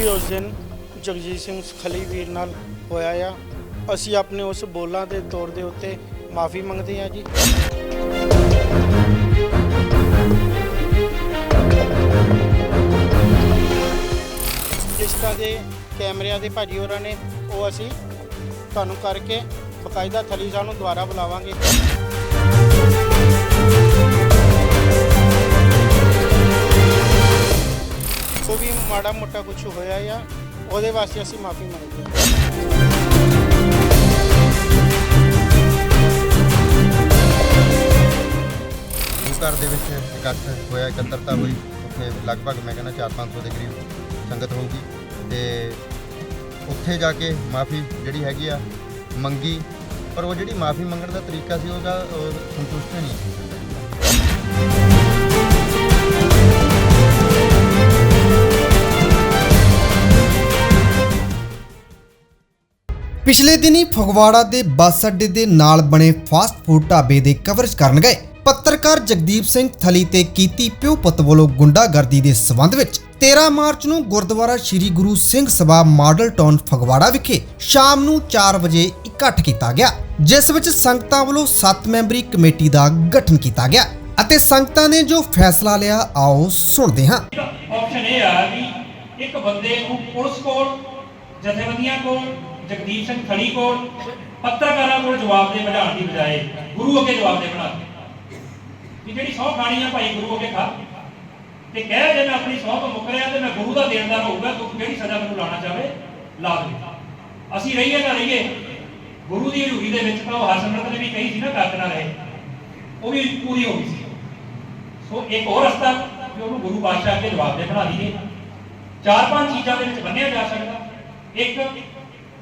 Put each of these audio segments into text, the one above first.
ਵੀ ਉਸ ਦਿਨ ਜਗਜੀਤ ਸਿੰਘ ਖਲੀ ਵੀਰ ਨਾਲ ਹੋਇਆ ਆ। ਅਸੀਂ ਆਪਣੇ ਉਸ ਬੋਲਾਂ ਦੇ ਤੌਰ ਦੇ ਉੱਤੇ ਮਾਫੀ ਮੰਗਦੇ ਹਾਂ ਜੀ। ਜਿਸ ਤਰ੍ਹਾਂ ਦੇ ਕੈਮਰਿਆਂ ਦੇ ਭਾਜੀ ਹੋਰਾਂ ਨੇ, ਉਹ ਅਸੀਂ ਤੁਹਾਨੂੰ ਕਰਕੇ ਬਕਾਇਦਾ ਥਲੀ ਸਾਨੂੰ ਦੁਬਾਰਾ ਬੁਲਾਵਾਂਗੇ। ਜੋ ਵੀ ਮਾੜਾ ਮੋਟਾ ਕੁਝ ਹੋਇਆ ਆ ਉਹਦੇ ਵਾਸਤੇ ਅਸੀਂ ਮਾਫੀ ਮੰਗਦੇ ਹਾਂ। ਘਰ ਦੇ ਵਿੱਚ ਇਕੱਠ ਹੋਇਆ, ਇਕੱਤਰਤਾ ਹੋਈ। ਉੱਥੇ ਲਗਭਗ ਮੈਂ ਕਹਿੰਦਾ 4-500 ਦੇ ਕਰੀਬ ਸੰਗਤ ਹੋਊਗੀ। ਤੇ ਉੱਥੇ ਜਾ ਕੇ ਮਾਫੀ ਜਿਹੜੀ ਹੈਗੀ ਆ, ਮੰਗੀ। ਪਰ ਉਹ ਜਿਹੜੀ ਮਾਫੀ ਮੰਗਣ ਦਾ ਤਰੀਕਾ ਸੀ, ਉਹਦਾ ਸੰਤੁਸ਼ਟ ਨਹੀਂ ਸੀ। ਪਿਛਲੇ ਦਿਨੀ ਫਗਵਾੜਾ ਦੇ ਬੱਸ ਅੱਡੇ ਦੇ ਨਾਲ ਬਣੇ ਫਾਸਟ ਫੂਡ ਢਾਬੇ ਦੇ ਕਵਰੇਜ ਕਰਨ ਗਏ। ਪੱਤਰਕਾਰ ਜਗਦੀਪ ਸਿੰਘ ਥਲੀ ਤੇ ਕੀਤੀ ਪਿਓ ਪੁੱਤ ਵੱਲੋਂ ਗੁੰਡਾਗਰਦੀ ਦੇ ਸਬੰਧ ਵਿੱਚ 13 ਮਾਰਚ ਨੂੰ ਗੁਰਦੁਆਰਾ ਸ੍ਰੀ ਗੁਰੂ ਸਿੰਘ ਸਭਾ ਮਾਡਲ ਟਾਊਨ ਫਗਵਾੜਾ ਵਿਖੇ ਸ਼ਾਮ ਨੂੰ 4 ਵਜੇ ਇਕੱਠ ਕੀਤਾ ਗਿਆ, ਜਿਸ ਵਿੱਚ ਸੰਗਤਾਂ ਵੱਲੋਂ 7 ਮੈਂਬਰੀ ਕਮੇਟੀ ਦਾ ਗਠਨ ਕੀਤਾ ਗਿਆ ਅਤੇ ਸੰਗਤਾਂ ਨੇ ਜੋ ਫੈਸਲਾ ਲਿਆ, ਆਓ ਸੁਣਦੇ ਹਾਂ। ਆਪਸ਼ਨ ਇਹ ਆ ਵੀ ਇੱਕ ਬੰਦੇ ਨੂੰ ਪੁਲਿਸ ਕੋਲ, ਜਥੇਬੰਦੀਆਂ ਕੋਲ ਜਗਦੀਪ ਸਿੰਘ ਖੜੀ ਕੋਲ ਪੱਤਰਕਾਰਾਂ ਕੋਲ ਜਵਾਬ ਦੇ ਵਧਾਉਣ ਦੀ ਬਜਾਏ ਗੁਰੂ ਅੱਗੇ ਜਵਾਬ ਦੇ ਬਣਾ ਕਿ ਜਿਹੜੀ ਸੌ ਖਾਣੀ ਆ ਭਾਈ ਗੁਰੂ ਅੱਗੇ ਖਾ। ਤੇ ਕਹਿ ਜੇ ਮੈਂ ਆਪਣੀ ਸੌ ਤੋਂ ਮੁੱਕਰਿਆ ਤੇ ਮੈਂ ਗੁਰੂ ਦਾ ਦੇਣਦਾਰ ਹੋਊਗਾ, ਤੂੰ ਜਿਹੜੀ ਸਜ਼ਾ ਮੈਨੂੰ ਲਾਣਾ ਚਾਹੇ ਲਾ ਦੇ। ਅਸੀਂ ਰਹੀਏ ਨਾ ਰਹੀਏ। ਗੁਰੂ ਦੀ ਹਜ਼ੂਰੀ ਦੇ ਵਿੱਚ ਤਾਂ ਉਹ ਹਰਸਿਮਰਤ ਨੇ ਵੀ ਕਹੀ ਸੀ ਨਾ ਕੱਟ ਨਾ ਰਹੇ। ਉਹ ਵੀ ਪੂਰੀ ਹੋ ਗਈ ਸੀ। ਸੋ ਇੱਕ ਹੋਰ ਰਸਤਾ ਕਿ ਉਹਨੂੰ ਗੁਰੂ ਪਾਤਸ਼ਾਹ ਅੱਗੇ ਜਵਾਬ ਦੇ ਬਣਾ ਲਈਏ ਚਾਰ ਪੰਜ ਚੀਜ਼ਾਂ ਦੇ ਵਿੱਚ ਬੰਨਿਆ ਜਾ ਸਕਦਾ। ਇੱਕ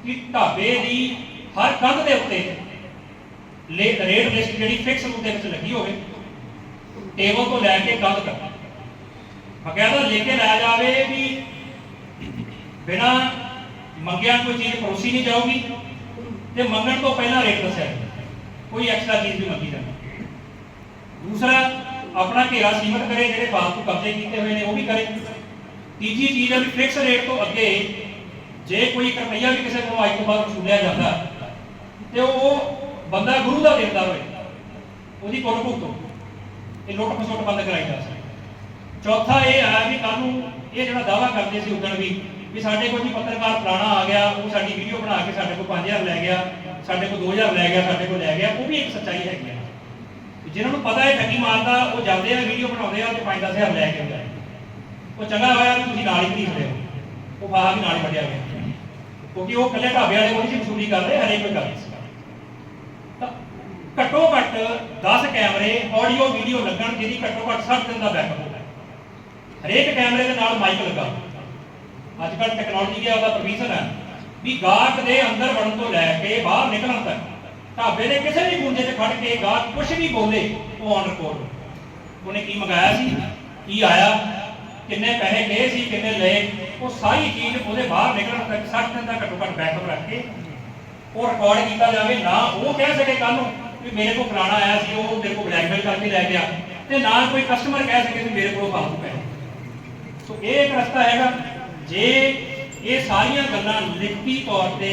ਕਿ ਢਾਬੇ ਦੀ ਹਰ ਕੰਧ ਦੇ ਉੱਤੇ ਰੇਟ ਲਿਸਟ ਜਿਹੜੀ ਫਿਕਸ ਰੂਪ ਦੇ ਵਿੱਚ ਲੱਗੀ ਹੋਵੇ ਟੇਬਲ ਤੋਂ ਲੈ ਕੇ ਕੰਧ ਤੱਕ। ਬਕਾਇਦਾ ਲੈ ਕੇ ਲਾਇਆ ਜਾਵੇ ਵੀ ਬਿਨਾ ਮੰਗਿਆ ਕੋਈ ਚੀਜ਼ ਪਰੋਸੀ ਨਹੀਂ ਜਾਊਗੀ ਤੇ ਮੰਗਣ ਤੋਂ ਪਹਿਲਾਂ ਰੇਟ ਦੱਸਿਆ ਕੋਈ ਐਕਸਟਰਾ ਚੀਜ਼ ਵੀ ਮੰਗੀ ਜਾਂਦੀ। ਦੂਸਰਾ, ਆਪਣਾ ਘੇਰਾ ਸੀਮਤ ਕਰੇ, ਜਿਹੜੇ ਫਾਲਤੂ ਕਬਜ਼ੇ ਕੀਤੇ ਹੋਏ ਨੇ, ਉਹ ਵੀ ਕਰੇ। ਤੀਜੀ ਚੀਜ਼ ਹੈ ਵੀ ਫਿਕਸ ਰੇਟ ਤੋਂ ਅੱਗੇ ਜੇ ਕੋਈ ਇੱਕ ਰੁਪਈਆ ਵੀ ਕਿਸੇ ਨੂੰ ਅੱਜ ਤੋਂ ਬਾਅਦ ਵਸੂਲਿਆ ਜਾਂਦਾ ਤੇ ਉਹ ਬੰਦਾ ਗੁਰੂ ਦਾ ਦੇਣਦਾਰ ਹੋਏ ਉਹਦੀ ਕੋਲ ਭੁਗਤੋ ਇਹ ਲੁੱਟ ਖਸੁੱਟ ਬੰਦ ਕਰਾਈ ਜਾ ਸਕਦੀ ਚੌਥਾ ਇਹ ਆ ਵੀ ਕੱਲ ਨੂੰ ਇਹ ਜਿਹੜਾ ਦਾਵਾ ਕਰਦੇ ਸੀ ਉਦੋਂ ਵੀ ਵੀ ਸਾਡੇ ਕੋਲ ਜੀ ਪੱਤਰਕਾਰ ਪੁਰਾਣਾ ਆ ਗਿਆ, ਉਹ ਸਾਡੀ ਵੀਡੀਓ ਬਣਾ ਕੇ ਸਾਡੇ ਕੋਲ 5000 ਲੈ ਗਿਆ, ਸਾਡੇ ਕੋਲ 2000 ਲੈ ਗਿਆ, ਸਾਡੇ ਕੋਲ ਲੈ ਗਿਆ, ਉਹ ਵੀ ਇੱਕ ਸੱਚਾਈ ਹੈਗੀ ਆ। ਵੀ ਜਿਨ੍ਹਾਂ ਨੂੰ ਪਤਾ ਹੈ ਠੱਗੀ ਮਾਰਦਾ, ਉਹ ਜਾਂਦੇ ਆ ਵੀਡੀਓ ਬਣਾਉਂਦੇ ਆ ਤੇ 5-10000 ਲੈ ਕੇ ਆਉਂਦੇ ਉਹ ਚੰਗਾ ਹੋਇਆ ਵੀ ਤੁਸੀਂ ਨਾਲ ਹੀ ਖਰੀਦ ਰਹੇ ਉਹ ਬਾਹਰ ਵੀ ਨਾਲ ਹੀ ਵੱਢਿਆ ਗਿਆ। ਕਿਉਂਕਿ ਉਹ ਇਕੱਲੇ ਢਾਬਿਆਂ ਦੇ ਕੋਈ ਵਸੂਲੀ ਕਰਦੇ, ਹਰੇਕ ਕੋਈ ਕਰਦੇ ਸੀ ਘੱਟੋ ਘੱਟ 10 ਕੈਮਰੇ ਆਡੀਓ ਵੀਡੀਓ ਲੱਗਣ ਜਿਹਦੀ ਘੱਟੋ ਘੱਟ 60 ਦਿਨ ਦਾ ਬੈਕਅਪ ਹੋਵੇ ਹਰੇਕ ਕੈਮਰੇ ਦੇ ਨਾਲ ਮਾਈਕ ਲੱਗਾ ਅੱਜ ਕੱਲ੍ਹ ਟੈਕਨੋਲੋਜੀ ਦਾ ਉਹਦਾ ਪ੍ਰੋਵੀਜ਼ਨ ਹੈ ਵੀ ਗਾਹਕ ਦੇ ਅੰਦਰ ਵੜਨ ਤੋਂ ਲੈ ਕੇ ਬਾਹਰ ਨਿਕਲਣ ਤੱਕ, ਢਾਬੇ ਦੇ ਕਿਸੇ ਵੀ ਗੁੰਜੇ 'ਚ ਖੜ ਕੇ ਗਾਹਕ ਕੁਝ ਵੀ ਬੋਲੇ, ਉਹ ਔਨ ਰਿਕਾਰਡ ਉਹਨੇ ਕੀ ਮੰਗਾਇਆ ਸੀ? ਕੀ ਆਇਆ? ਕਿੰਨੇ ਪੈਸੇ ਲਏ ਸੀ? ਕਿੰਨੇ ਲਏ? ਉਹ ਸਾਰੀ ਚੀਜ਼ ਉਹਦੇ ਬਾਹਰ ਨਿਕਲਣ ਤੱਕ 60 ਦਿਨ ਦਾ ਘੱਟੋ ਘੱਟ ਬੈਕਅਪ ਰੱਖ ਕੇ ਉਹ ਰਿਕਾਰਡ ਕੀਤਾ ਜਾਵੇ, ਨਾ ਉਹ ਕਹਿ ਸਕੇ ਕੱਲ ਨੂੰ ਵੀ ਮੇਰੇ ਕੋਲ ਫਲਾਣਾ ਆਇਆ ਸੀ, ਉਹ ਮੇਰੇ ਕੋਲ ਬਲੈਕਮੇਲ ਕਰਕੇ ਲੈ ਗਿਆ ਤੇ ਨਾ ਕੋਈ ਕਸਟਮਰ ਕਹਿ ਸਕੇ ਵੀ ਮੇਰੇ ਕੋਲ ਫਾਲਤੂ ਪੈਸੇ। ਸੋ ਇਹ ਇੱਕ ਰਸਤਾ ਹੈਗਾ, ਜੇ ਇਹ ਸਾਰੀਆਂ ਗੱਲਾਂ ਲਿਖਤੀ ਤੌਰ ਤੇ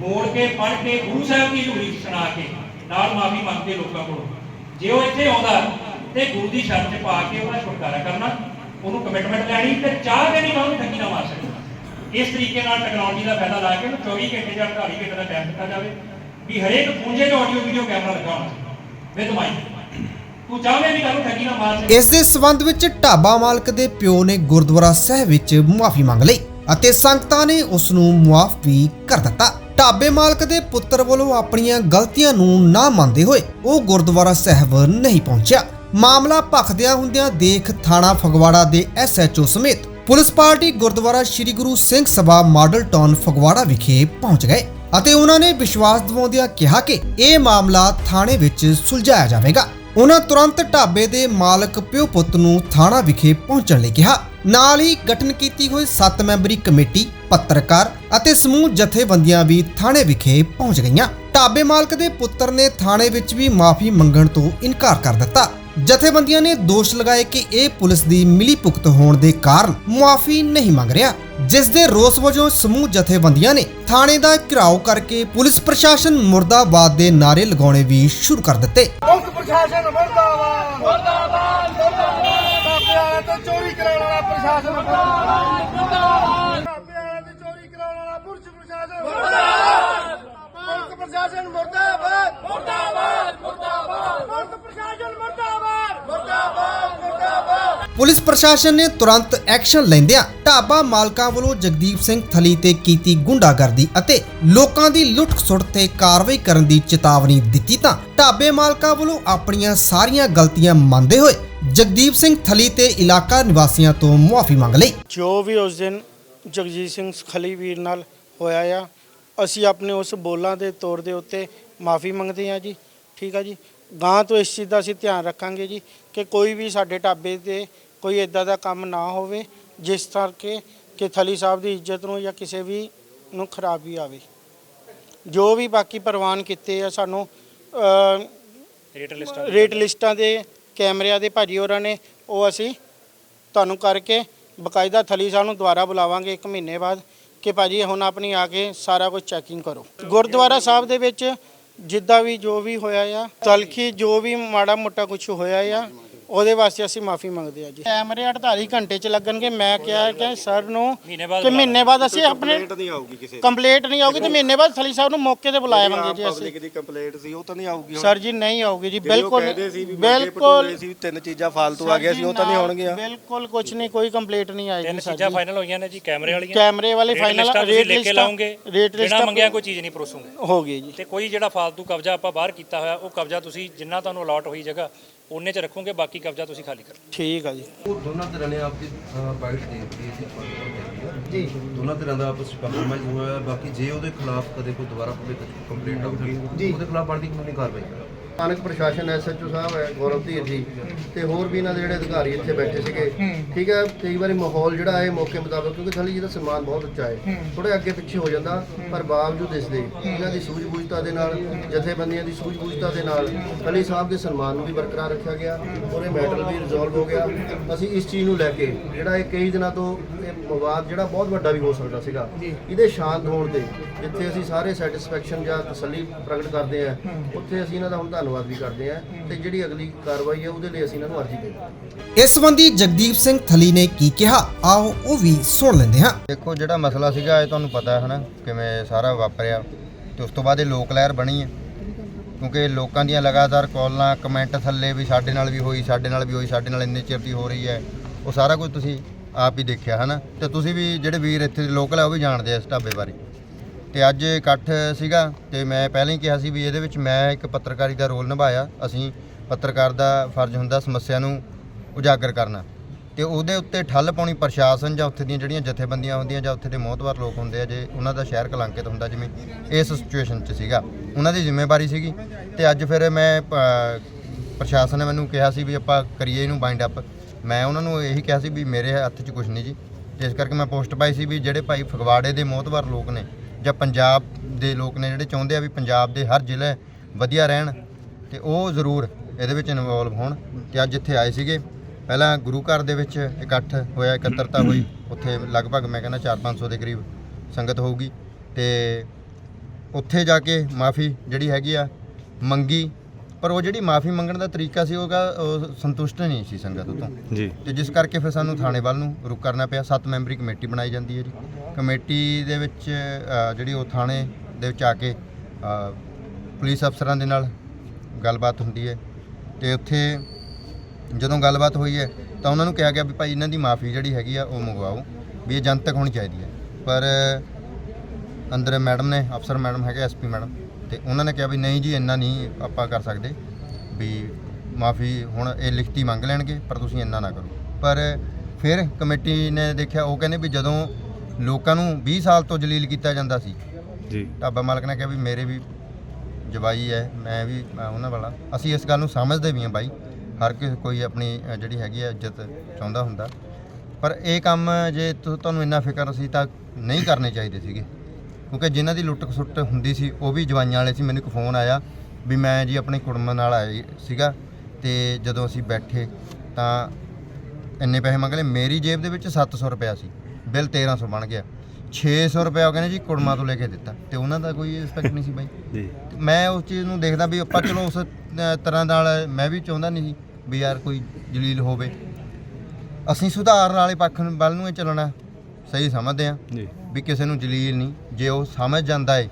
ਮੋੜ ਕੇ, ਪੜ੍ਹ ਕੇ ਗੁਰੂ ਸਾਹਿਬ ਦੀ ਹਜ਼ੂਰੀ ਸੁਣਾ ਕੇ, ਨਾਲ ਮਾਫੀ ਮੰਗ ਕੇ ਲੋਕਾਂ ਕੋਲੋਂ, ਜੇ ਉਹ ਇੱਥੇ ਆਉਂਦਾ ਤੇ ਗੁਰੂ ਦੀ ਸ਼ਰਤ 'ਚ ਪਾ ਕੇ ਉਹਦਾ ਛੁਟਕਾਰਾ ਕਰਨਾ। ਉਹਨੂੰ ਕਮਿਟਮੈਂਟ ਲੈਣੀ ਤੇ ਚਾਹ ਕੇ ਨਹੀਂ ਕਹੂੰ ਠੱਗੀ ਨਾ ਮਾਰ ਸਕਦਾ। ਇਸ ਤਰੀਕੇ ਨਾਲ ਟੈਕਨੋਲੋਜੀ ਦਾ ਫਾਇਦਾ ਲਾ ਕੇ ਉਹਨੂੰ 24 ਘੰਟੇ ਜਾਂ 48 ਘੰਟੇ ਦਾ ਟਾਈਮ ਦਿੱਤਾ ਜਾਵੇ ਵੀ ਹਰੇਕ ਪੂੰਜੇ 'ਚ ਆਡੀਓ ਵੀਡੀਓ ਕੈਮਰਾ ਲੱਗਾ ਹੋਣਾ ਵਿਦ ਮਾਈਕ ਇਸ ਦੇ ਸਬੰਧ ਵਿੱਚ ਢਾਬਾ ਮਾਲਕ ਦੇ ਪਿਓ ਨੇ ਗੁਰਦੁਆਰਾ ਸਾਹਿਬ ਵਿੱਚ ਮੁਆਫੀ ਮੰਗ ਲਈ ਅਤੇ ਸੰਗਤਾਂ ਨੇ ਉਸ ਨੂੰ ਮੁਆਫ ਵੀ ਕਰ ਦਿੱਤਾ। ਢਾਬੇ ਮਾਲਕ ਦੇ ਪੁੱਤਰ ਵੱਲੋਂ ਆਪਣੀਆਂ ਗਲਤੀਆਂ ਨੂੰ ਨਾ ਮੰਨਦੇ ਹੋਏ ਉਹ ਗੁਰਦੁਆਰਾ ਸਾਹਿਬ ਨਹੀਂ ਪਹੁੰਚਿਆ। ਮਾਮਲਾ ਭਖਦਿਆਂ ਹੁੰਦਿਆਂ ਦੇਖ ਥਾਣਾ ਫਗਵਾੜਾ ਦੇ ਐਸਐਚਓ ਸਮੇਤ police party Gurdwara Sri Guru Singh Sabha Model Town Phagwara ਵਿਖੇ ਪਹੁੰਚ ਗਏ ਅਤੇ ਉਹਨਾਂ ਨੇ ਵਿਸ਼ਵਾਸ ਦਿਵਾਉਂਦਿਆਂ ਕਿਹਾ ਕਿ ਇਹ ਮਾਮਲਾ ਥਾਣੇ ਵਿੱਚ ਸੁਲਝਾਇਆ ਜਾਵੇਗਾ। ਉਹਨਾਂ ਤੁਰੰਤ ਢਾਬੇ ਦੇ ਮਾਲਕ ਪਿਓ ਪੁੱਤ ਨੂੰ ਥਾਣਾ ਵਿਖੇ ਪਹੁੰਚਣ ਲਈ ਕਿਹਾ। ਨਾਲ ਹੀ ਗਠਨ ਕੀਤੀ ਹੋਈ 7 ਮੈਂਬਰੀ ਕਮੇਟੀ, ਪੱਤਰਕਾਰ ਅਤੇ ਸਮੂਹ ਜਥੇਬੰਦੀਆਂ ਵੀ ਥਾਣੇ ਵਿਖੇ ਪਹੁੰਚ ਗਈਆਂ। ਢਾਬੇ ਮਾਲਕ ਦੇ ਪੁੱਤਰ ਨੇ ਥਾਣੇ ਵਿੱਚ ਵੀ ਮਾਫੀ ਮੰਗਣ ਤੋਂ ਇਨਕਾਰ ਕਰ ਦਿੱਤਾ। ਜਥੇਬੰਦੀਆਂ ਨੇ ਦੋਸ਼ ਲਗਾਏ ਕਿ ਇਹ ਪੁਲਿਸ ਦੀ ਮਿਲੀ ਭੁਗਤ ਹੋਣ ਦੇ ਕਾਰਨ ਮੁਆਫੀ ਨਹੀਂ ਮੰਗ ਰਿਹਾ, ਜਿਸ ਦੇ ਰੋਸ ਵਜੋਂ ਸਮੂਹ ਜਥੇਬੰਦੀਆਂ ਨੇ ਥਾਣੇ ਦਾ ਘਿਰਾਓ ਕਰਕੇ ਪੁਲਿਸ ਪ੍ਰਸ਼ਾਸਨ ਮੁਰਦਾਬਾਦ ਦੇ ਨਾਰੇ ਲਗਾਉਣੇ ਵੀ ਸ਼ੁਰੂ ਕਰ ਦਿੱਤੇ। ਪੁਲਿਸ ਪ੍ਰਸ਼ਾਸਨ ਮਰਦਾਬਾਦ। ਮਰਦਾਬਾਦ ਮਰਦਾਬਾਦ। ਤੇ ਚੋਰੀ ਕਰਾਉਣ ਵਾਲਾ ਪ੍ਰਸ਼ਾਸਨ ਮਰਦਾਬਾਦ। ਮਰਦਾਬਾਦ ਤੇ ਚੋਰੀ ਕਰਾਉਣ ਵਾਲਾ ਪੁਲਿਸ ਪ੍ਰਸ਼ਾਸਨ ਮਰਦਾਬਾਦ। ਪੁਲਿਸ ਪ੍ਰਸ਼ਾਸਨ ਮਰਦਾਬਾਦ। ਮਰਦਾਬਾਦ ਮਰਦਾਬਾਦ। ਪੁਲਿਸ ਪ੍ਰਸ਼ਾਸਨ ਮਰਦਾਬਾਦ। ਪੁਲਿਸ ਪ੍ਰਸ਼ਾਸਨ ਨੇ ਤੁਰੰਤ ਐਕਸ਼ਨ ਲੈਂਦਿਆਂ ਢਾਬਾ ਮਾਲਕਾਂ ਵੱਲੋਂ ਜਗਦੀਪ ਸਿੰਘ ਥਲੀ ਤੇ ਕੀਤੀ ਗੁੰਡਾਗਰਦੀ ਅਤੇ ਲੋਕਾਂ ਦੀ ਲੁੱਟ-ਖਸੁੱਟ ਤੇ ਕਾਰਵਾਈ ਕਰਨ ਦੀ ਚੇਤਾਵਨੀ ਦਿੱਤੀ ਤਾਂ ਢਾਬੇ ਮਾਲਕਾਂ ਵੱਲੋਂ ਆਪਣੀਆਂ ਸਾਰੀਆਂ ਗਲਤੀਆਂ ਮੰਨਦੇ ਹੋਏ ਜਗਦੀਪ ਸਿੰਘ ਥਲੀ ਤੇ ਇਲਾਕਾ ਨਿਵਾਸੀਆਂ ਤੋਂ ਮੁਆਫੀ ਮੰਗ ਲਈ। ਜੋ ਵੀ ਉਸ ਦਿਨ ਜਗਜੀਤ ਸਿੰਘ ਖਲੀ ਵੀਰ ਨਾਲ ਹੋਇਆ ਆ, ਅਸੀਂ ਆਪਣੇ ਉਸ ਬੋਲਾਂ ਦੇ ਤੌਰ ਦੇ ਉੱਤੇ ਮਾਫੀ ਮੰਗਦੇ ਹਾਂ ਜੀ, ਠੀਕ ਆ ਜੀ। ਗਾਂ ਤੋਂ ਇਸ ਚੀਜ਼ ਦਾ ਅਸੀਂ ਧਿਆਨ ਰੱਖਾਂਗੇ ਜੀ ਕਿ ਕੋਈ ਵੀ ਸਾਡੇ ਢਾਬੇ ਤੇ ਕੋਈ ਇਦਾਂ ਦਾ ਕੰਮ ਨਾ ਹੋਵੇ ਜਿਸ ਕਰਕੇ ਕਿ ਥਲੀ ਸਾਹਿਬ ਦੀ ਇੱਜ਼ਤ ਨੂੰ ਜਾਂ ਕਿਸੇ ਵੀ ਨੂੰ ਖਰਾਬੀ ਆਵੇ। ਜੋ ਵੀ ਬਾਕੀ ਪ੍ਰਵਾਨ ਕੀਤੇ ਆ ਸਾਨੂੰ ਰੇਟ ਲਿਸਟਾਂ ਰੇਟ ਲਿਸਟਾਂ ਦੇ ਕੈਮਰਿਆਂ ਦੇ ਭਾਜੀ ਹੋਰਾਂ ਨੇ ਉਹ ਅਸੀਂ ਤੁਹਾਨੂੰ ਕਰਕੇ ਬਕਾਇਦਾ ਥਲੀ ਸਾਹਿਬ ਨੂੰ ਦੁਬਾਰਾ ਬੁਲਾਵਾਂਗੇ 1 ਮਹੀਨੇ ਬਾਅਦ ਕਿ ਭਾਜੀ ਹੁਣ ਆਪਣੀ ਆ ਕੇ ਸਾਰਾ ਕੁਝ ਚੈਕਿੰਗ ਕਰੋ। ਗੁਰਦੁਆਰਾ ਸਾਹਿਬ ਦੇ ਵਿੱਚ ਜਿੱਦਾਂ ਵੀ ਜੋ ਵੀ ਹੋਇਆ ਆ ਤਲਖੀ ਜੋ ਵੀ ਮਾੜਾ ਮੋਟਾ ਕੁਝ ਹੋਇਆ ਆ ਉਹਦੇ ਵਾਸਤੇ ਅਸੀਂ ਮਾਫੀ ਮੰਗਦੇ ਆ ਜੀ। ਕੈਮਰੇ 48 ਘੰਟੇ ਚ ਲੱਗਣਗੇ ਮੈਂ ਕਿਹਾ ਕਿ ਸਰ ਨੂੰ ਕਿ ਮਹੀਨੇ ਬਾਅਦ ਅਸੀਂ ਆਪਣੇ ਕੰਪਲੇਂਟ ਨਹੀਂ ਆਊਗੀ ਤੇ ਮਹੀਨੇ ਬਾਅਦ ਥਲੀ ਸਾਹਿਬ ਨੂੰ ਮੌਕੇ ਤੇ ਬੁਲਾਵਾਂਗੇ ਜੀ ਅਸੀਂ। ਪਬਲਿਕ ਦੀ ਕੰਪਲੇਂਟ ਸੀ ਉਹ ਤਾਂ ਨਹੀਂ ਆਊਗੀ ਸਰ ਜੀ ਨਹੀਂ ਆਊਗੀ ਜੀ ਬਿਲਕੁਲ ਕਹਿੰਦੇ ਸੀ ਵੀ ਬਿਲਕੁਲ ਸੀ ਤਿੰਨ ਚੀਜ਼ਾਂ ਫਾਲਤੂ ਆ ਗਿਆ ਸੀ ਉਹ ਤਾਂ ਨਹੀਂ ਹੋਣਗੀਆਂ ਬਿਲਕੁਲ ਕੁਝ ਨਹੀਂ ਕੋਈ ਕੰਪਲੀਟ ਨਹੀਂ ਆਏਗੀ ਤਿੰਨ ਸਰ ਚੀਜ਼ਾਂ ਜੀ। ਫਾਈਨਲ ਹੋਈਆਂ ਨੇ ਜੀ ਕੈਮਰੇ ਵਾਲੀਆਂ। ਕੈਮਰੇ ਵਾਲੇ ਰੇਟ ਫਾਈਨਲ ਰੇਟ ਲੈ ਕੇ ਲਿਸਟਾਂ ਲਾਉਂਗੇ। ਰੇਟ ਬਿਨਾਂ ਲਿਸਟਾਂ ਮੰਗਿਆ ਕੋਈ ਚੀਜ਼ ਨਹੀਂ ਪਰੋਸੋਗੇ। ਹੋ ਗਈ ਜੀ। ਤੇ ਕੋਈ ਜਿਹੜਾ ਫਾਲਤੂ ਕਬਜ਼ਾ ਆਪਾਂ ਬਾਹਰ ਕੀਤਾ ਹੋਇਆ ਉਹ ਕਬਜ਼ਾ ਤੁਸੀਂ ਜਿੰਨਾ ਤੁਹਾਨੂੰ ਅਲਾਟ ਹੋਈ ਜਗ੍ਹਾ ਉਹਨੇ 'ਚ ਰੱਖੋਗੇ ਬਾਕੀ ਕਬਜ਼ਾ ਤੁਸੀਂ ਖਾਲੀ ਕਰੋ। ਠੀਕ ਆ ਜੀ। ਉਹ ਦੋਨਾਂ ਧਿਰਾਂ ਨੇ ਆਪਦੀ ਬਾਈਟ ਦੇ ਦਿੱਤੀ ਹੈ। ਜੀ। ਦੋਨਾਂ ਧਿਰਾਂ ਦਾ ਆਪਸ ਵਿੱਚ ਕੰਪਰੋਮਾਈਜ਼ ਹੋਇਆ। ਬਾਕੀ ਜੇ ਉਹਦੇ ਖਿਲਾਫ ਕਦੇ ਕੋਈ ਦੁਬਾਰਾ ਕੋਈ ਕੰਪਲੇਂਟ ਆਊਗੀ ਉਹਦੇ ਖਿਲਾਫ ਬਣਦੀ ਕਾਨੂੰਨੀ ਕਾਰਵਾਈ। ਕਰਾਂਗੇ ਸਥਾਨਕ ਪ੍ਰਸ਼ਾਸਨ ਐਸਐਚਓ ਸਾਹਿਬ ਹੈ ਗੌਰਵ ਧੀਰ ਜੀ ਤੇ ਹੋਰ ਵੀ ਇਹਨਾਂ ਦੇ ਜਿਹੜੇ ਅਧਿਕਾਰੀ ਇੱਥੇ ਬੈਠੇ ਸੀਗੇ। ਠੀਕ ਹੈ ਕਈ ਵਾਰੀ ਮਾਹੌਲ ਜਿਹੜਾ ਹੈ ਮੌਕੇ ਮੁਤਾਬਕ ਕਿਉਂਕਿ ਥਲੀ ਜੀ ਦਾ ਸਨਮਾਨ ਬਹੁਤ ਉੱਚਾ ਹੈ ਥੋੜੇ ਅੱਗੇ ਪਿੱਛੇ ਹੋ ਜਾਂਦਾ ਪਰ ਬਾਵਜੂਦ ਇਸ ਦੇ ਇਹਨਾਂ ਦੀ ਸੂਝ-ਬੂਝਤਾ ਦੇ ਨਾਲ ਜਥੇਬੰਦੀਆਂ ਦੀ ਸੂਝ-ਬੂਝਤਾ ਦੇ ਨਾਲ ਥਲੀ ਸਾਹਿਬ ਦੇ ਸਨਮਾਨ ਨੂੰ ਵੀ ਬਰਕਰਾਰ ਰੱਖਿਆ ਗਿਆ ਔਰ ਇਹ ਮੈਟਰ ਵੀ ਰਿਜ਼ੋਲਵ ਹੋ ਗਿਆ। ਅਸੀਂ ਇਸ ਚੀਜ਼ ਨੂੰ ਲੈ ਕੇ ਜਿਹੜਾ ਇਹ ਕਈ ਦਿਨਾਂ ਤੋਂ ਇਹ ਵਿਵਾਦ ਜਿਹੜਾ ਬਹੁਤ ਵੱਡਾ ਵੀ ਹੋ ਸਕਦਾ ਸੀਗਾ। ਇਹਦੇ ਸ਼ਾਂਤ ਹੋਣ ਤੇ ਜਿੱਥੇ ਅਸੀਂ ਸਾਰੇ ਸੈਟੀਸਫੈਕਸ਼ਨ ਜਾਂ ਤਸੱਲੀ ਪ੍ਰਗਟ ਕਰਦੇ ਆ ਉੱਥੇ ਅਸੀਂ ਇਹਨਾਂ ਦਾ ਹੁਣ ਧੰਨਵਾਦ ਵੀ ਕਰਦੇ ਆ ਤੇ ਜਿਹੜੀ ਅਗਲੀ ਕਾਰਵਾਈ ਹੈ ਉਹਦੇ ਲਈ ਅਸੀਂ ਇਹਨਾਂ ਨੂੰ ਅਰਜ਼ੀ ਦੇ ਇਸ ਸੰਬੰਧੀ ਜਗਦੀਪ ਸਿੰਘ ਥਲੀ ਨੇ ਕੀ ਕਿਹਾ? ਆਓ ਉਹ ਵੀ ਸੁਣ ਲੈਂਦੇ ਹਾਂ। ਦੇਖੋ ਜਿਹੜਾ ਮਸਲਾ ਸੀਗਾ ਇਹ ਤੁਹਾਨੂੰ ਪਤਾ ਹੈ ਹਨਾ ਕਿਵੇਂ ਸਾਰਾ ਵਾਪਰਿਆ। ਤੇ ਉਸ ਤੋਂ ਬਾਅਦ ਇਹ ਲੋਕ ਲਹਿਰ ਬਣੀ ਹੈ। ਕਿਉਂਕਿ ਲੋਕਾਂ ਦੀਆਂ ਲਗਾਤਾਰ ਕਾਲਾਂ ਕਮੈਂਟ ਥੱਲੇ ਵੀ ਸਾਡੇ ਨਾਲ ਵੀ ਹੋਈ ਸਾਡੇ ਨਾਲ ਵੀ ਹੋਈ ਸਾਡੇ ਨਾਲ ਇੰਨੇ ਚਿਰ ਦੀ ਹੋ ਰਹੀ ਹੈ। ਉਹ ਸਾਰਾ ਕੁਝ ਤੁਸੀਂ ਆਪ ਹੀ ਦੇਖਿਆ ਹਨਾ? ਤੇ ਤੁਸੀਂ ਵੀ ਜਿਹੜੇ ਵੀਰ ਇੱਥੇ ਦੇ ਲੋਕਲ ਆ ਉਹ ਵੀ ਜਾਣਦੇ ਆ ਇਸ ਢਾਬੇ ਬਾਰੇ। ਤੇ ਅੱਜ ਇਕੱਠ ਸੀਗਾ ਤੇ ਮੈਂ ਪਹਿਲਾਂ ਹੀ ਕਿਹਾ ਸੀ ਵੀ ਇਹਦੇ ਵਿੱਚ ਮੈਂ ਇੱਕ ਪੱਤਰਕਾਰੀ ਦਾ ਰੋਲ ਨਿਭਾਇਆ। ਅਸੀਂ ਪੱਤਰਕਾਰ ਦਾ ਫਰਜ਼ ਹੁੰਦਾ ਸਮੱਸਿਆ ਨੂੰ ਉਜਾਗਰ ਕਰਨਾ। ਤੇ ਉਹਦੇ ਉੱਤੇ ਠੱਲ ਪਾਉਣੀ ਪ੍ਰਸ਼ਾਸਨ ਜਾਂ ਉੱਥੇ ਦੀਆਂ ਜਿਹੜੀਆਂ ਜਥੇਬੰਦੀਆਂ ਹੁੰਦੀਆਂ ਜਾਂ ਉੱਥੇ ਦੇ ਮੋਹਤਵਾਰ ਲੋਕ ਹੁੰਦੇ ਆ ਜੇ ਉਹਨਾਂ ਦਾ ਸ਼ਹਿਰ ਕਲੰਕਿਤ ਹੁੰਦਾ ਜਿਵੇਂ ਇਸ ਸਿਚੁਏਸ਼ਨ 'ਚ ਸੀਗਾ। ਉਹਨਾਂ ਦੀ ਜ਼ਿੰਮੇਵਾਰੀ ਸੀਗੀ। ਤੇ ਅੱਜ ਫਿਰ ਮੈਂ ਅ, ਪ੍ਰਸ਼ਾਸਨ ਨੇ ਮੈਨੂੰ ਕਿਹਾ ਸੀ ਵੀ ਆਪਾਂ ਕਰੀਏ ਇਹਨੂੰ ਬਾਈਂਡ ਅਪ ਮੈਂ ਉਹਨਾਂ ਨੂੰ ਇਹੀ ਕਿਹਾ ਸੀ ਵੀ ਮੇਰੇ ਹੱਥ 'ਚ ਕੁਝ ਨਹੀਂ ਜੀ। ਇਸ ਕਰਕੇ ਮੈਂ ਪੋਸਟ ਪਾਈ ਸੀ ਵੀ ਜਿਹੜੇ ਭਾਈ ਫਗਵਾੜੇ ਦੇ ਮੋਹਤਵਾਰ ਲੋਕ ਨੇ ਜਾਂ ਪੰਜਾਬ ਦੇ ਲੋਕ ਨੇ ਜਿਹੜੇ ਚਾਹੁੰਦੇ ਆ ਵੀ ਪੰਜਾਬ ਦੇ ਹਰ ਜ਼ਿਲ੍ਹੇ ਵਧੀਆ ਰਹਿਣ ਤੇ ਉਹ ਜ਼ਰੂਰ ਇਹਦੇ ਵਿੱਚ ਇਨਵੋਲਵ ਹੋਣ ਤੇ ਅੱਜ ਇੱਥੇ ਆਏ ਸੀਗੇ। ਪਹਿਲਾਂ ਗੁਰੂ ਘਰ ਦੇ ਵਿੱਚ ਇਕੱਠ ਹੋਇਆ, ਇਕੱਤਰਤਾ ਹੋਈ। ਉੱਥੇ ਲਗਭਗ ਮੈਂ ਕਹਿੰਦਾ 4-500 ਦੇ ਕਰੀਬ ਸੰਗਤ ਹੋਊਗੀ ਤੇ ਉੱਥੇ ਜਾ ਕੇ ਮਾਫੀ ਜਿਹੜੀ ਹੈਗੀ ਆ ਮੰਗੀ ਪਰ ਉਹ ਜਿਹੜੀ ਮਾਫੀ ਮੰਗਣ ਦਾ ਤਰੀਕਾ ਸੀ ਉਹਦਾ ਉਹ ਸੰਤੁਸ਼ਟ ਨਹੀਂ ਸੀ ਸੰਗਤ ਉਤੋਂ। ਜੀ। ਤੇ ਜਿਸ ਕਰਕੇ ਫਿਰ ਸਾਨੂੰ ਥਾਣੇ ਵੱਲ ਨੂੰ ਰੁਕ ਕਰਨਾ ਪਿਆ। ਸੱਤ ਮੈਂਬਰੀ ਕਮੇਟੀ ਬਣਾਈ ਜਾਂਦੀ ਹੈ ਜੀ। ਕਮੇਟੀ ਦੇ ਵਿੱਚ ਅ, ਜਿਹੜੀ ਉਹ ਥਾਣੇ ਦੇ ਵਿੱਚ ਆ ਕੇ ਅ, ਪੁਲਿਸ ਅਫਸਰਾਂ ਦੇ ਨਾਲ ਗੱਲਬਾਤ ਹੁੰਦੀ ਹੈ। ਤੇ ਉੱਥੇ ਜਦੋਂ ਗੱਲਬਾਤ ਹੋਈ ਹੈ ਤਾਂ ਉਹਨਾਂ ਨੂੰ ਕਿਹਾ ਗਿਆ ਵੀ ਭਾਈ ਇਹਨਾਂ ਦੀ ਮਾਫੀ ਜਿਹੜੀ ਹੈਗੀ ਆ ਉਹ ਮੰਗਵਾਓ ਵੀ ਇਹ ਜਨਤਕ ਹੋਣੀ ਚਾਹੀਦੀ ਹੈ। ਪਰ ਅੰਦਰ ਮੈਡਮ ਨੇ ਅਫਸਰ ਮੈਡਮ ਹੈਗੇ ਐਸਪੀ ਮੈਡਮ ਤੇ ਉਹਨਾਂ ਨੇ ਕਿਹਾ ਵੀ ਨਹੀਂ ਜੀ ਇੰਨਾ ਨਹੀਂ ਆਪਾਂ ਕਰ ਸਕਦੇ ਵੀ ਮਾਫੀ ਹੁਣ ਇਹ ਲਿਖਤੀ ਮੰਗ ਲੈਣਗੇ ਪਰ ਤੁਸੀਂ ਇੰਨਾ ਨਾ ਕਰੋ। ਪਰ ਫਿਰ ਕਮੇਟੀ ਨੇ ਦੇਖਿਆ ਉਹ ਕਹਿੰਦੇ ਵੀ ਜਦੋਂ ਲੋਕਾਂ ਨੂੰ 20 ਸਾਲ ਤੋਂ ਜਲੀਲ ਕੀਤਾ ਜਾਂਦਾ ਸੀ ਜੀ। ਢਾਬਾ ਮਾਲਕ ਨੇ ਕਿਹਾ ਵੀ ਮੇਰੇ ਵੀ ਜਵਾਈ ਹੈ ਮੈਂ ਵੀ ਮੈਂ ਉਹਨਾਂ ਵਾਲਾ। ਅਸੀਂ ਇਸ ਗੱਲ ਨੂੰ ਸਮਝਦੇ ਵੀ ਹਾਂ ਬਾਈ ਹਰ ਕਿਸੇ ਕੋਈ ਆਪਣੀ ਅ, ਜਿਹੜੀ ਹੈਗੀ ਹੈ ਇੱਜ਼ਤ ਚਾਹੁੰਦਾ ਹੁੰਦਾ। ਪਰ ਇਹ ਕੰਮ ਜੇ ਤੁ- ਤੁਹਾਨੂੰ ਇੰਨਾ ਫਿਕਰ ਸੀ ਤਾਂ ਨਹੀਂ ਕਰਨੇ ਚਾਹੀਦੇ ਸੀਗੇ। ਕਿਉਂਕਿ ਜਿਨ੍ਹਾਂ ਦੀ ਲੁੱਟ ਖਸੁੱਟ ਹੁੰਦੀ ਸੀ ਉਹ ਵੀ ਜਵਾਈਆਂ ਵਾਲੇ ਸੀ। ਮੈਨੂੰ ਇੱਕ ਫੋਨ ਆਇਆ ਵੀ ਮੈਂ ਜੀ ਆਪਣੇ ਕੁੜਮ ਨਾਲ ਆਇਆ ਸੀਗਾ ਤੇ ਜਦੋਂ ਅਸੀਂ ਬੈਠੇ ਤਾਂ ਇੰਨੇ ਪੈਸੇ ਮੰਗ ਲਏ। ਮੇਰੀ ਜੇਬ ਦੇ ਵਿੱਚ 700 ਰੁਪਇਆ ਸੀ। ਬਿੱਲ 1300 ਬਣ ਗਿਆ। 600 ਰੁਪਇਆ ਉਹ ਕਹਿੰਦੇ ਜੀ ਕੁੜਮਾ ਤੋਂ ਲੈ ਕੇ ਦਿੱਤਾ। ਤੇ ਉਹਨਾਂ ਦਾ ਕੋਈ ਰਿਸਪੈਕਟ ਨਹੀਂ ਸੀ ਬਾਈ। ਜੀ। ਮੈਂ ਉਸ ਚੀਜ਼ ਨੂੰ ਦੇਖਦਾ ਵੀ ਆਪਾਂ ਚਲੋ ਉਸ ਤਰ੍ਹਾਂ ਨਾਲ ਮੈਂ ਵੀ ਚਾਹੁੰਦਾ ਨਹੀਂ ਸੀ ਵੀ ਯਾਰ ਕੋਈ ਜਲੀਲ ਹੋਵੇ। ਅਸੀਂ ਸੁਧਾਰਨ ਵਾਲੇ ਪੱਖ ਨੂੰ- ਵੱਲ ਨੂੰ ਹੀ ਚੱਲਣਾ। ਸਹੀ ਸਮਝਦੇ ਆ ਜੀ। ਵੀ ਕਿਸੇ ਨੂੰ ਜਲੀਲ ਨਹੀਂ। ਜੇ ਉਹ ਸਮਝ ਜਾਂਦਾ ਏ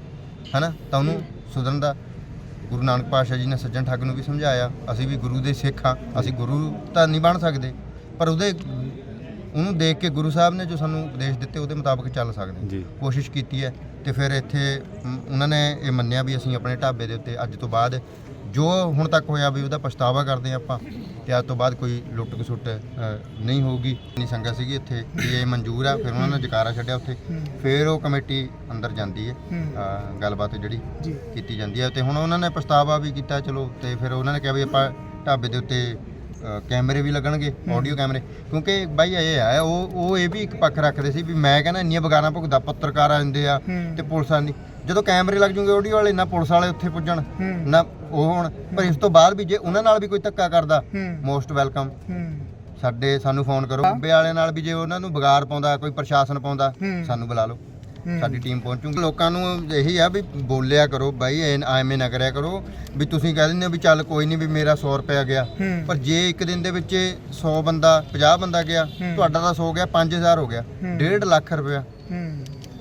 ਹਨਾ ਤਾਂ ਉਹਨੂੰ ਸੁਧਰਨ ਦਾ ਗੁਰੂ ਨਾਨਕ ਪਾਤਸ਼ਾਹ ਜੀ ਨੇ ਸੱਜਣ ਠੱਗ ਨੂੰ ਵੀ ਸਮਝਾਇਆ ਅਸੀਂ ਵੀ ਗੁਰੂ ਦੇ ਸਿੱਖ ਹਾਂ ਅਸੀਂ ਗੁਰੂ ਤਾਂ ਨਹੀਂ ਬਣ ਸਕਦੇ। ਪਰ ਉਹਦੇ ਉਹਨੂੰ ਦੇਖ ਕੇ ਗੁਰੂ ਸਾਹਿਬ ਨੇ ਜੋ ਸਾਨੂੰ ਉਪਦੇਸ਼ ਦਿੱਤੇ ਉਹਦੇ ਮੁਤਾਬਕ ਚੱਲ ਸਕਦੇ ਕੋਸ਼ਿਸ਼ ਕੀਤੀ ਹੈ ਤੇ ਫਿਰ ਇੱਥੇ ਉਹਨਾਂ ਨੇ ਇਹ ਮੰਨਿਆ ਵੀ ਅਸੀਂ ਆਪਣੇ ਢਾਬੇ ਦੇ ਉੱਤੇ ਅੱਜ ਤੋਂ ਬਾਅਦ ਜੋ ਹੁਣ ਤੱਕ ਹੋਇਆ ਵੀ ਉਹਦਾ ਪਛਤਾਵਾ ਕਰਦੇ ਆਪਾਂ। ਤੇ ਅੱਜ ਤੋਂ ਬਾਅਦ ਕੋਈ ਲੁੱਟ ਖਸੁੱਟ ਅ, ਨਹੀਂ ਹੋਊਗੀ। ਨਹੀਂ ਸੰਗਤ ਸੀਗੀ ਇੱਥੇ ਵੀ ਇਹ ਮਨਜ਼ੂਰ ਆ ਫਿਰ ਉਹਨਾਂ ਨੇ ਜਕਾਰਾ ਛੱਡਿਆ ਉੱਥੇ। ਫਿਰ ਉਹ ਕਮੇਟੀ ਅੰਦਰ ਜਾਂਦੀ ਹੈ ਗੱਲਬਾਤ ਜਿਹੜੀ ਕੀਤੀ ਜਾਂਦੀ ਹੈ। ਤੇ ਹੁਣ ਉਹਨਾਂ ਨੇ ਪਛਤਾਵਾ ਵੀ ਕੀਤਾ ਚਲੋ ਤੇ ਫਿਰ ਉਹਨਾਂ ਨੇ ਕਿਹਾ ਵੀ ਆਪਾਂ ਢਾਬੇ ਦੇ ਉੱਤੇ ਕੈਮਰੇ ਵੀ ਲੱਗਣਗੇ ਆਡੀਓ ਕੈਮਰੇ। ਕਿਉਂਕਿ ਬਾਈ ਇਹ ਆ ਉਹ ਉਹ ਇਹ ਵੀ ਇੱਕ ਪੱਖ ਰੱਖਦੇ ਸੀ ਵੀ ਮੈਂ ਕਹਿੰਦਾ ਇੰਨੀਆਂ ਬਗਾਨਾ ਭੁਗਦਾ ਪੱਤਰਕਾਰ ਆਉਂਦੇ ਆ ਤੇ ਪੁਲਿਸ ਆਂਦੀ ਜਦੋਂ ਕੈਮਰੇ ਲੱਗ ਜੂਗੇ ਆਡੀਓ ਵਾਲੇ ਨਾ ਪੁਲਿਸ ਵਾਲੇ ਉੱਥੇ ਪੁੱਜਣ ਨਾ ਉਹ ਹੁਣ। ਪਰ ਇਸ ਤੋਂ ਬਾਅਦ ਵੀ ਜੇ ਉਹਨਾਂ ਨਾਲ ਵੀ ਕੋਈ ਧੱਕਾ ਕਰਦਾ ਮੋਸਟ ਵੈਲਕਮ ਸਾਡੇ ਸਾਨੂੰ ਫੋਨ ਕਰੋ। ਬੰਬੇ ਵਾਲਿਆਂ ਨਾਲ ਵੀ ਜੇ ਉਹਨਾਂ ਨੂੰ ਵਿਗਾੜ ਪਾਉਂਦਾ ਕੋਈ ਪ੍ਰਸ਼ਾਸਨ ਪਾਉਂਦਾ ਸਾਨੂੰ ਬੁਲਾ ਲਓ। ਸਾਡੀ ਟੀਮ ਪਹੁੰਚੂਗੀ। ਲੋਕਾਂ ਨੂੰ ਇਹੀ ਆ ਵੀ ਬੋਲਿਆ ਕਰੋ ਬਾਈ ਐਵੇਂ ਨਾ ਕਰਿਆ ਕਰੋ। ਵੀ ਤੁਸੀਂ ਕਹਿ ਦਿੰਦੇ ਹੋ ਵੀ ਚੱਲ ਕੋਈ ਨਹੀਂ ਵੀ ਮੇਰਾ 100 ਰੁਪਇਆ ਗਿਆ। ਪਰ ਜੇ ਇੱਕ ਦਿਨ ਦੇ ਵਿੱਚ 100 ਬੰਦਾ 50 ਬੰਦਾ ਗਿਆ ਤੁਹਾਡਾ ਤਾਂ 100 ਗਿਆ 5000 ਹੋ ਗਿਆ। 1.5 ਲੱਖ ਰੁਪਇਆ।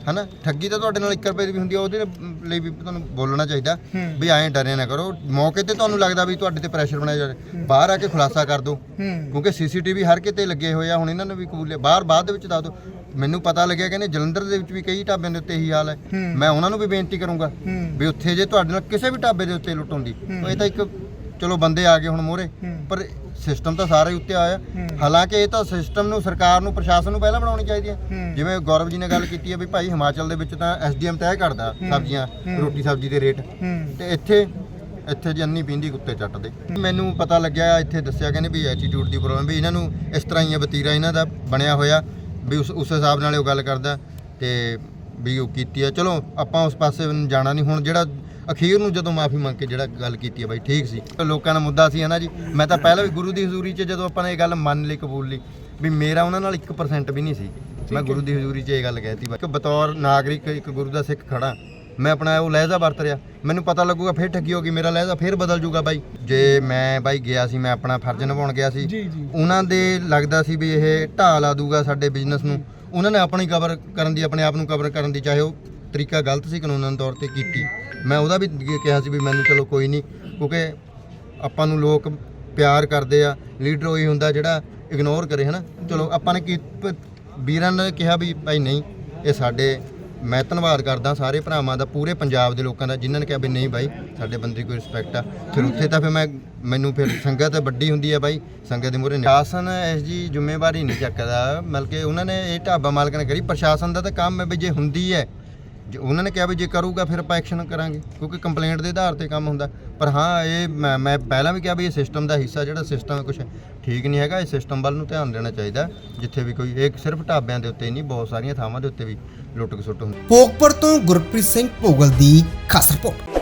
ਹਨਾ? ਠੱਗੀ ਤਾਂ ਤੁਹਾਡੇ ਨਾਲ 1 ਰੁਪਏ ਦੀ ਵੀ ਹੁੰਦੀ ਆ ਉਹਦੇ ਲਈ ਵੀ ਤੁਹਾਨੂੰ ਬੋਲਣਾ ਚਾਹੀਦਾ। ਵੀ ਐਂ ਡਰੇ ਨਾ ਕਰੋ। ਮੌਕੇ ਤੇ ਤੁਹਾਨੂੰ ਲੱਗਦਾ ਵੀ ਤੁਹਾਡੇ ਤੇ ਪ੍ਰੈਸ਼ਰ ਬਣਾਇਆ ਜਾ ਰਿਹਾ। ਬਾਹਰ ਆ ਕੇ ਖੁਲਾਸਾ ਕਰ ਦਿਓ। ਕਿਉਂਕਿ ਸੀਸੀਟੀਵੀ ਹਰ ਕਿਤੇ ਲੱਗੇ ਹੋਏ ਆ ਹੁਣ ਇਹਨਾਂ ਨੂੰ ਵੀ ਕਬੂਲੇ ਬਾਹਰ ਬਾਅਦ ਦੇ ਵਿੱਚ ਦੱਸ ਦਿਓ। ਮੈਨੂੰ ਪਤਾ ਲੱਗਿਆ ਕਹਿੰਦੇ ਜਲੰਧਰ ਦੇ ਵਿੱਚ ਵੀ ਕਈ ਢਾਬਿਆਂ ਦੇ ਉੱਤੇ ਇਹੀ ਹਾਲ ਹੈ। ਮੈਂ ਉਹਨਾਂ ਨੂੰ ਵੀ ਬੇਨਤੀ ਕਰੂੰਗਾ ਵੀ ਉੱਥੇ ਜੇ ਤੁਹਾਡੇ ਨਾਲ ਕਿਸੇ ਵੀ ਢਾਬੇ ਦੇ ਉੱਤੇ ਲੁੱਟ ਹੁੰਦੀ ਉਹ ਇਹ ਤਾਂ ਇੱਕ ਚਲੋ ਬੰਦੇ ਆ ਗਏ ਹੁਣ ਮੋਰੇ ਪਰ ਸਿਸਟਮ ਤਾਂ ਸਾਰਾ ਹੀ ਉੱਤੇ ਆਇਆ। ਹਾਲਾਂਕਿ ਇਹ ਤਾਂ ਸਿਸਟਮ ਨੂੰ ਸਰਕਾਰ ਨੂੰ ਪ੍ਰਸ਼ਾਸਨ ਨੂੰ ਪਹਿਲਾਂ ਬਣਾਉਣੀ ਚਾਹੀਦੀ ਹੈ। ਜਿਵੇਂ ਗੌਰਵ ਜੀ ਨੇ ਗੱਲ ਕੀਤੀ ਹੈ ਵੀ ਭਾਈ ਹਿਮਾਚਲ ਦੇ ਵਿੱਚ ਤਾਂ ਐਸਡੀਐਮ ਤੈਅ ਕਰਦਾ ਸਬਜ਼ੀਆਂ ਰੋਟੀ ਸਬਜ਼ੀ ਦੇ ਰੇਟ। ਤੇ ਇੱਥੇ ਇੱਥੇ ਜੰਨੀ ਪੀਂਦੀ ਕੁੱਤੇ ਚੱਟਦੇ ਮੈਨੂੰ ਪਤਾ ਲੱਗਿਆ ਇੱਥੇ ਦੱਸਿਆ ਕਹਿੰਦੇ ਵੀ ਐਟੀਟਿਊਡ ਦੀ ਪ੍ਰੋਬਲਮ ਵੀ ਇਹਨਾਂ ਨੂੰ ਇਸ ਤਰ੍ਹਾਂ ਹੀ ਹੈ ਵਤੀਰਾ ਇਹਨਾਂ ਦਾ ਬਣਿਆ ਹੋਇਆ ਵੀ ਉਸ ਉਸ ਹਿਸਾਬ ਨਾਲ ਉਹ ਗੱਲ ਕਰਦਾ। ਤੇ ਵੀ ਉਹ ਕੀਤੀ ਹੈ। ਚਲੋ ਆਪਾਂ ਉਸ ਪਾਸੇ ਜਾਣਾ ਨਹੀਂ। ਹੁਣ ਜਿਹੜਾ ਅਖੀਰ ਨੂੰ ਜਦੋਂ ਮਾਫੀ ਮੰਗ ਕੇ ਜਿਹੜਾ ਗੱਲ ਕੀਤੀ ਹੈ ਬਾਈ ਠੀਕ ਸੀ। ਲੋਕਾਂ ਦਾ ਮੁੱਦਾ ਸੀ ਹੈ ਨਾ ਜੀ। ਮੈਂ ਤਾਂ ਪਹਿਲਾਂ ਵੀ ਗੁਰੂ ਦੀ ਹਜ਼ੂਰੀ 'ਚ ਜਦੋਂ ਆਪਾਂ ਨੇ ਇਹ ਗੱਲ ਮੰਨ ਲਈ ਕਬੂਲ ਲਈ ਵੀ ਮੇਰਾ ਉਹਨਾਂ ਨਾਲ 1% ਵੀ ਨਹੀਂ ਸੀ। ਮੈਂ ਗੁਰੂ ਦੀ ਹਜ਼ੂਰੀ 'ਚ ਇਹ ਗੱਲ ਕਹਿਤੀ ਬਾਈ। ਕਿ ਬਤੌਰ ਨਾਗਰਿਕ ਇੱਕ ਗੁਰੂ ਦਾ ਸਿੱਖ ਖੜਾ। ਮੈਂ ਆਪਣਾ ਉਹ ਲਹਿਜ਼ਾ ਵਰਤ ਰਿਹਾ। ਮੈਨੂੰ ਪਤਾ ਲੱਗੂਗਾ ਫਿਰ ਠੱਗੀ ਹੋ ਗਈ ਮੇਰਾ ਲਹਿਜ਼ਾ ਫਿਰ ਬਦਲ ਜੂਗਾ ਬਾਈ। ਜੇ ਮੈਂ ਬਾਈ ਗਿਆ ਸੀ ਮੈਂ ਆਪਣਾ ਫਰਜ਼ ਨਿਭਾਉਣ ਗਿਆ ਸੀ। ਉਹਨਾਂ ਦੇ ਲੱਗਦਾ ਸੀ ਵੀ ਇਹ ਢਾਹ ਲਾ ਦੂਗਾ ਸਾਡੇ ਬਿਜ਼ਨਸ ਨੂੰ। ਉਹਨਾਂ ਨੇ ਆਪਣੀ ਕਵਰ ਕਰਨ ਦੀ ਆਪਣੇ ਆਪ ਨੂੰ ਕਵਰ ਕਰਨ ਦੀ ਚਾਹੇ ਉਹ ਤਰੀਕਾ ਗਲਤ ਸੀ ਕਾਨੂੰਨ ਤੌਰ ਤੇ ਕੀਤੀ। ਮੈਂ ਉਹਦਾ ਵੀ ਕਿਹਾ ਸੀ ਵੀ ਮੈਨੂੰ ਚਲੋ ਕੋਈ ਨਹੀਂ, ਕਿਉਂਕਿ ਆਪਾਂ ਨੂੰ ਲੋਕ ਪਿਆਰ ਕਰਦੇ ਆ, ਲੀਡਰ ਉਹੀ ਹੁੰਦਾ ਜਿਹੜਾ ਇਗਨੋਰ ਕਰੇ, ਹਨਾ? ਚਲੋ, ਆਪਾਂ ਨੇ ਕੀ ਵੀਰਾਂ ਨੇ ਕਿਹਾ ਵੀ ਭਾਈ ਨਹੀਂ, ਇਹ ਸਾਡੇ, ਮੈਂ ਧੰਨਵਾਦ ਕਰਦਾ ਸਾਰੇ ਭਰਾਵਾਂ ਦਾ, ਪੂਰੇ ਪੰਜਾਬ ਦੇ ਲੋਕਾਂ ਦਾ, ਜਿਨ੍ਹਾਂ ਨੇ ਕਿਹਾ ਵੀ ਨਹੀਂ ਬਾਈ, ਸਾਡੇ ਬੰਦੇ ਕੋਈ ਰਿਸਪੈਕਟ ਆ। ਫਿਰ ਉੱਥੇ ਤਾਂ ਫਿਰ ਮੈਂ, ਮੈਨੂੰ ਫਿਰ ਸੰਗਤ ਵੱਡੀ ਹੁੰਦੀ ਆ ਬਾਈ, ਸੰਗਤ ਦੇ ਮੂਹਰੇ ਸ਼ਾਸਨ ਇਸ ਜੀ ਜ਼ਿੰਮੇਵਾਰੀ ਨਹੀਂ ਚੱਕਦਾ, ਮਤਲਬ ਕਿ ਉਹਨਾਂ ਨੇ ਇਹ ਢਾਬਾ ਮਾਲਕ ਨੇ ਕਰੀ, ਪ੍ਰਸ਼ਾਸਨ ਦਾ ਤਾਂ ਕੰਮ ਹੈ ਵੀ ਜੇ ਹੁੰਦੀ ਹੈ ਜੇ ਉਹਨਾਂ ਨੇ ਕਿਹਾ ਵੀ ਜੇ ਕਰੂਗਾ ਫਿਰ ਆਪਾਂ ਐਕਸ਼ਨ ਕਰਾਂਗੇ, ਕਿਉਂਕਿ ਕੰਪਲੇਂਟ ਦੇ ਆਧਾਰ ਤੇ ਕੰਮ ਹੁੰਦਾ। ਪਰ ਹਾਂ, ਇਹ ਮੈਂ ਮੈਂ ਪਹਿਲਾਂ ਵੀ ਕਿਹਾ ਵੀ ਇਹ ਸਿਸਟਮ ਦਾ ਹਿੱਸਾ ਜਿਹੜਾ ਸਿਸਟਮ ਕੁਝ ਠੀਕ ਨਹੀਂ ਹੈਗਾ, ਇਹ ਸਿਸਟਮ ਵੱਲ ਨੂੰ ਧਿਆਨ ਦੇਣਾ ਚਾਹੀਦਾ। ਜਿੱਥੇ ਵੀ ਕੋਈ, ਇਹ ਸਿਰਫ ਢਾਬਿਆਂ ਦੇ ਉੱਤੇ ਹੀ ਨਹੀਂ, ਬਹੁਤ ਸਾਰੀਆਂ ਥਾਵਾਂ ਦੇ ਉੱਤੇ ਵੀ ਲੁੱਟ ਖਸੁੱਟ ਹੁੰਦੀ। ਭੋਗਪੁਰ ਤੋਂ ਗੁਰਪ੍ਰੀਤ ਸਿੰਘ ਭੋਗਲ ਦੀ ਖਾਸ ਰਿਪੋਰਟ।